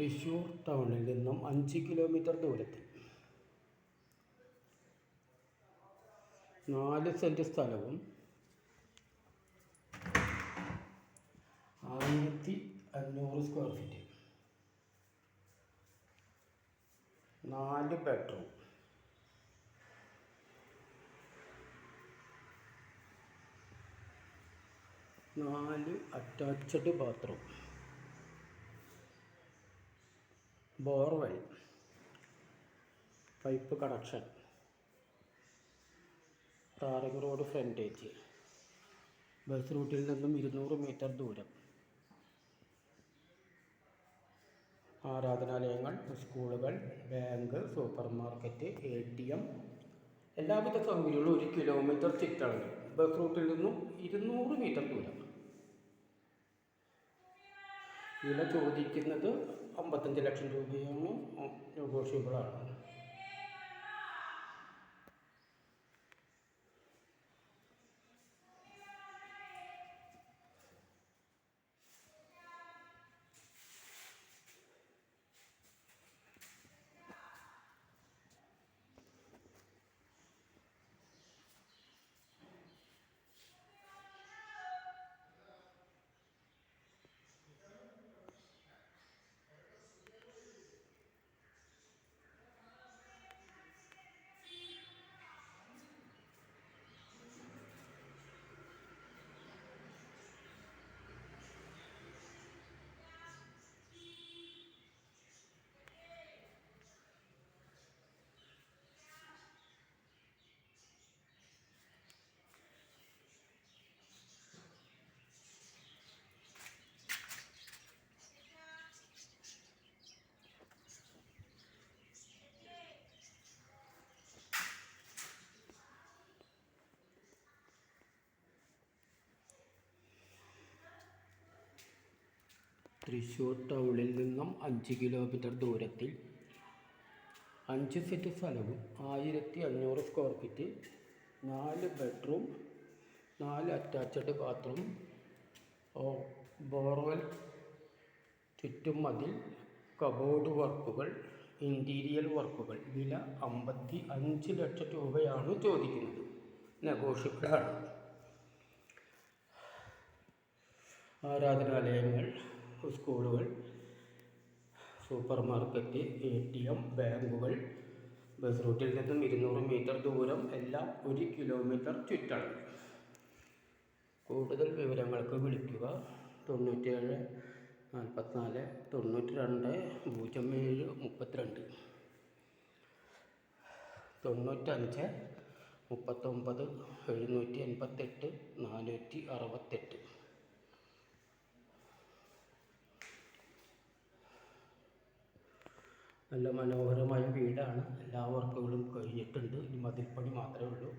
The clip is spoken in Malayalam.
തൃശ്ശൂർ ടൗണിൽ നിന്നും അഞ്ച് കിലോമീറ്റർ ദൂരത്തിൽ. നാല് സെന്റ് സ്ഥലവും ആയിരത്തി അഞ്ഞൂറ് സ്ക്വയർ ഫീറ്റ് നാല് ബെഡ്റൂം നാല് attached bathroom borewell pipe connection tarring road frontage bus റൂട്ടിൽ നിന്നും ഇരുന്നൂറ് മീറ്റർ ദൂരം. ആരാധനാലയങ്ങൾ സ്കൂളുകൾ bank supermarket A T M എല്ലാവിധ സൗകര്യങ്ങളും ഒരു കിലോമീറ്റർ ചുറ്റളവിൽ. ബസ് റൂട്ടിൽ നിന്നും ഇരുന്നൂറ് മീറ്റർ ദൂരം. വില ചോദിക്കുന്നത് അമ്പത്തഞ്ച് ലക്ഷം രൂപയാണ് നെഗോഷ്യബിളാണ്. തൃശ്ശൂർ ടൗണിൽ നിന്നും അഞ്ച് കിലോമീറ്റർ ദൂരത്തിൽ അഞ്ച് സെറ്റ് സ്ഥലവും ആയിരത്തി അഞ്ഞൂറ് സ്ക്വയർ ഫീറ്റ് നാല് ബെഡ്റൂം നാല് അറ്റാച്ച്ഡ് ബാത്റൂം ഓ ബോർവെൽ ചുറ്റും മതിൽ കബോർഡ് വർക്കുകൾ ഇന്റീരിയൽ വർക്കുകൾ വില അമ്പത്തി അഞ്ച് ലക്ഷം രൂപയാണ് ചോദിക്കുന്നത്. നെഗോഷ്യബിളാണ് ആരാധനാലയങ്ങൾ സ്കൂളുകൾ supermarket A T M ബാങ്കുകൾ ബസ് റൂട്ടിൽ നിന്നും ഇരുന്നൂറ് മീറ്റർ ദൂരം എല്ലാം ഒരു കിലോമീറ്റർ ചുറ്റളവ് കൂടുതൽ വിവരങ്ങൾക്ക് വിളിക്കുക. തൊണ്ണൂറ്റേഴ് നാൽപ്പത്തിനാല് തൊണ്ണൂറ്റി രണ്ട് പൂജ്യം ഏഴ് മുപ്പത്തിരണ്ട്. തൊണ്ണൂറ്റഞ്ച് മുപ്പത്തൊമ്പത് എഴുന്നൂറ്റി എൺപത്തെട്ട് നാനൂറ്റി അറുപത്തെട്ട് നല്ല മനോഹരമായ വീടാണ്. എല്ലാ വർക്കുകളും കഴിഞ്ഞിട്ടുണ്ട്. ഇനി മതിൽപ്പണി മാത്രമേ ഉള്ളൂ.